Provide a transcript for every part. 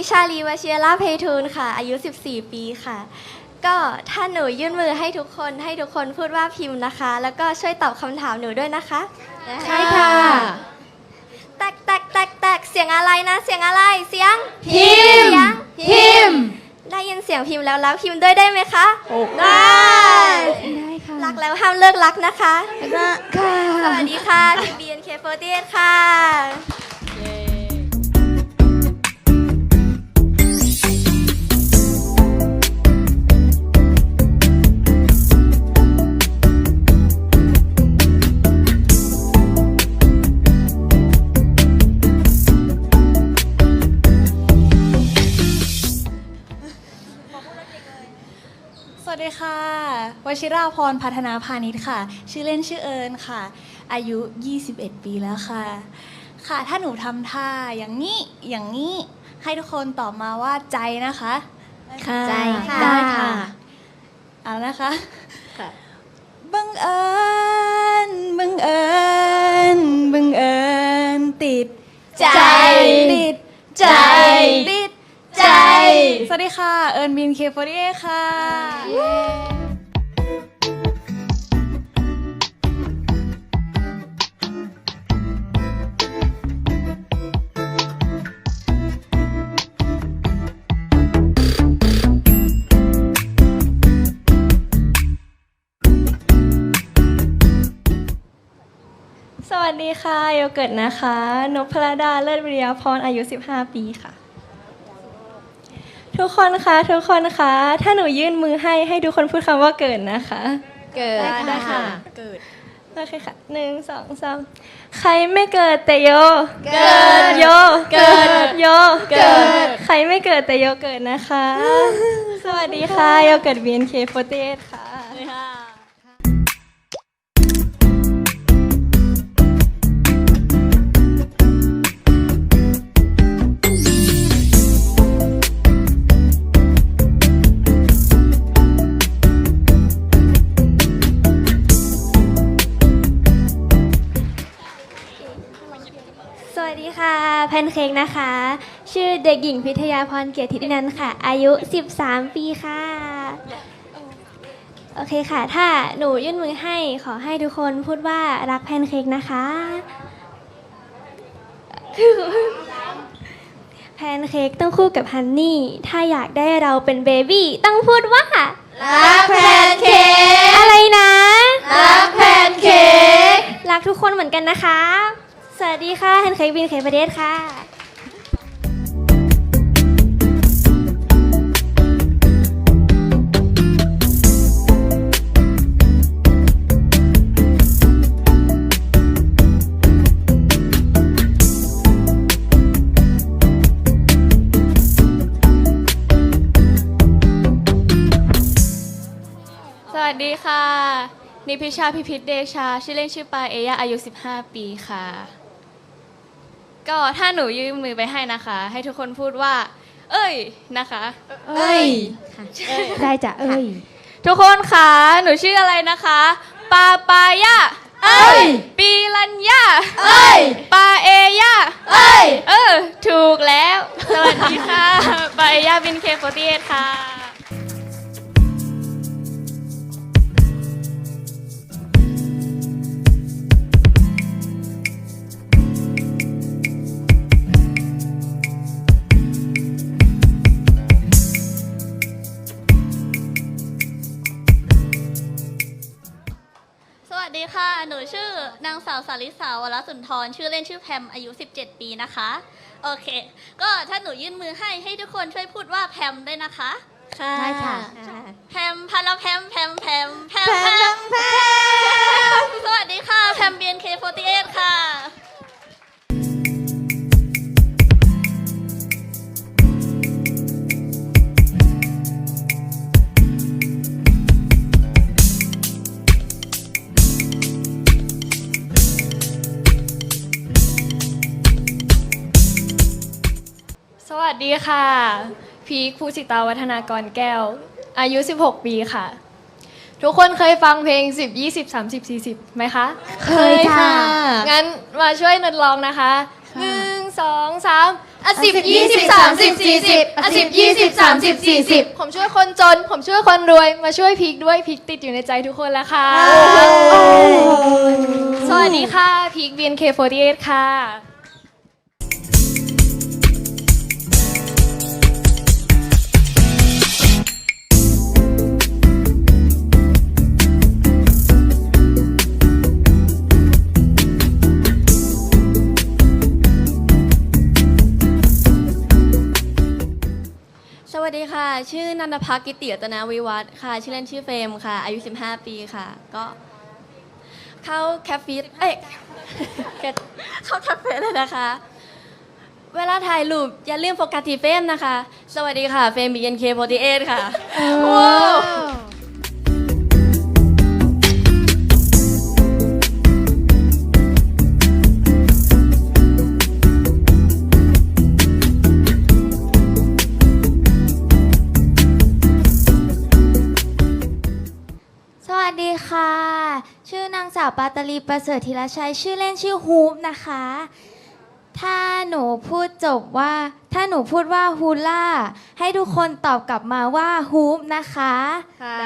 นิชาลีวชิยราเพทูลค่ะ อายุ 14 ปีค่ะ ก็ถ้าหนูยื่นมือให้ทุกคนให้ทุกคนพูดว่าพิมพ์นะคะ แล้วก็ช่วยตอบคำถามหนูด้วยนะคะ ใช่ค่ะแตกแตกแตกแตกเสียงอะไรนะ เสียงอะไรเสียงพิมพ์เสียงพิมพ์ได้ยินเสียงพิมพ์แล้วแล้วพิมพ์ด้วยได้ไหมคะได้ได้ค่ะรักแล้วห้ามเลิกรักนะคะค่ะสวัสดีค่ะทีม BNK48 ค่ะ วัสดีค่ะ วชิราพรพัฒนาพาณิชย์ค่ะ ชื่อเล่นชื่อเอิญค่ะ อายุ 21 ปีแล้วค่ะ ค่ะ ถ้าหนูทำท่าอย่างนี้ อย่างนี้ ให้ทุกคนตอบมาว่าใจนะคะ ค่ะใจค่ะ ได้ค่ะ เอานะคะค่ะบังเอิญ บังเอิญ บังเอิญ ติด ใจ ติด ใจติดใจ สวัสดีค่ะ เอิญบินเคฟอรีค่ะ สวัสดีค่ะ โยเกิร์ตนะคะ นพรดาเลิศวิริยาพรอายุ 15 ปีค่ะ ทุกคนคะทุกคนคะ ถ้าหนูยื่นมือให้ให้ทุกคนพูดคำว่าเกิดนะคะ เกิดได้ค่ะ เกิดโอเคค่ะหนึ่งสองสามใครไม่เกิดแต่โย เกิดโย เกิดโย เกิด ใครไม่เกิดแต่โยเกิดนะคะ สวัสดีค่ะโยเกิร์ต BNK48 ค่ะ นเค้กนะคะ ชื่อเด็กหญิงพิทยาพรเกียรติธินันท์ค่ะ อายุ 13 ปีค่ะ โอเคค่ะ ถ้าหนูยื่นมือให้ขอให้ทุกคนพูดว่ารักแพนเค้กนะคะ แพนเค้กต้องคู่กับฮันนี่ ถ้าอยากได้เราเป็นเบบี้ต้องพูดว่า รักแพนเค้กอะไรนะ รักแพนเค้กรักทุกคนเหมือนกันนะคะ สวัสดีค่ะแพนเค้กบินเคประเดศค่ะสวัสดีค่ะ นิพิชาพิพิธเดชา ชื่อเล่นชื่อปาเอยาอายุ 15 ปีค่ะ ก็ถ้าหนูยื่นมือไปให้นะคะ ให้ทุกคนพูดว่า เอ้ยนะคะ เอ้ย ได้จ้ะเอ้ย ทุกคนค่ะหนูชื่ออะไรนะคะ ปาปายาเอ้ย ปีรัญญาเอ้ย ปาเอยาเอ้ย เออ ถูกแล้ว สวัสดีค่ะ ปาเอยาบินเคโฟตีเอค่ะ หนูชื่อนางสาวสาริสาวรสุนทร ชื่อเล่นชื่อแพม อายุ 17 ปีนะคะ โอเค ก็ถ้าหนูยื่นมือให้ให้ทุกคนช่วยพูดว่าแพมด้วยนะคะได้ค่ะ แพมพาราแพมแพมแพมแพมแพมแพมสวัสดีค่ะ แพม BNK48 ค่ะสวัส ดีค่ะ พีคภูสิตาวัฒนากรแก้ว อายุ 16 ปีค่ะ ทุกคนเคยฟังเพลง 10 20 30 40ไหมคะ เคยค่ะ งั้นมาช่วยนัดร้องนะคะหนึ่งสองสามอะสิบยี่สิบสามสิบสี่สิบอะสิบยี่สิบสามสิบสี่สิบผมช่วยคนจน ผมช่วยคนรวย มาช่วยพีกด้วยพีกติดอยู่ในใจทุกคนแล้วค่ะ สวัสดีค่ะพีก BNK48 ค่ะ สวัสดีค่ะ ชื่อนันทพักกิติรัตนาวิวัฒน์ค่ะ ชื่อเล่นชื่อเฟรมค่ะ อายุ 15 ปีค่ะ ก็เข้าแคฟฟิตเอ้ยเข้าแคฟเฟ่เลยนะคะ เวลาถ่ายรูปอย่าลืมโฟกัสที่เฟรมนะคะ สวัสดีค่ะ เฟรม BNK48 ค่ะว้าว ค่ะ ชื่อนางสาวปาตลีประเสริฐธีรชัย ชื่อเล่นชื่อฮูปนะคะ ถ้าหนูพูดจบว่า ถ้าหนูพูดว่าฮูล่า ให้ทุกคนตอบกลับมาว่าฮูปนะคะค่ะ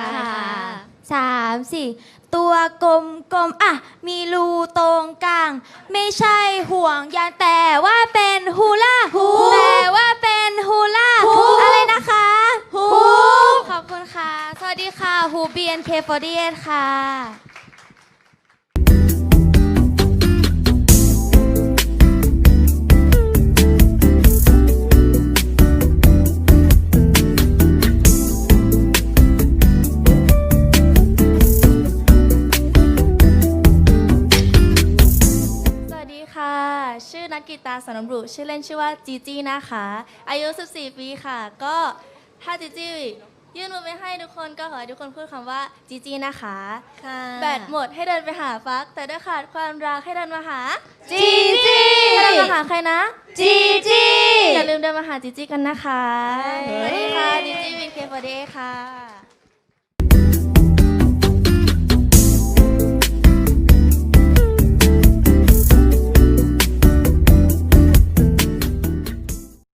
สามสี่ตัวกลมกลมอะ มีรูตรงกลาง ไม่ใช่ห่วงยางแต่ว่าเป็นฮูล่าแต่ว่าเป็น NK48 ค่ะชื่อนักกีตาสนมรุชื่อเล่นชื่อว่าจีจี้นะคะ อายุ 14 ปีค่ะ ก็ถ้าจีจี้ ยื่นมือไปให้ทุกคนก็ขอให้ทุกคนพูดคำว่าจีจี้นะคะค่ะแบตหมดให้เดินไปหาฟัก แต่ถ้าขาดความรักให้เดินมาหาจีจีให้เดินมาหาใครนะจีจีอย่าลืมเดินมาหาจีจี้กันนะคะสวัสดีค่ะจีจี้วินเคฟเดย์ค่ะ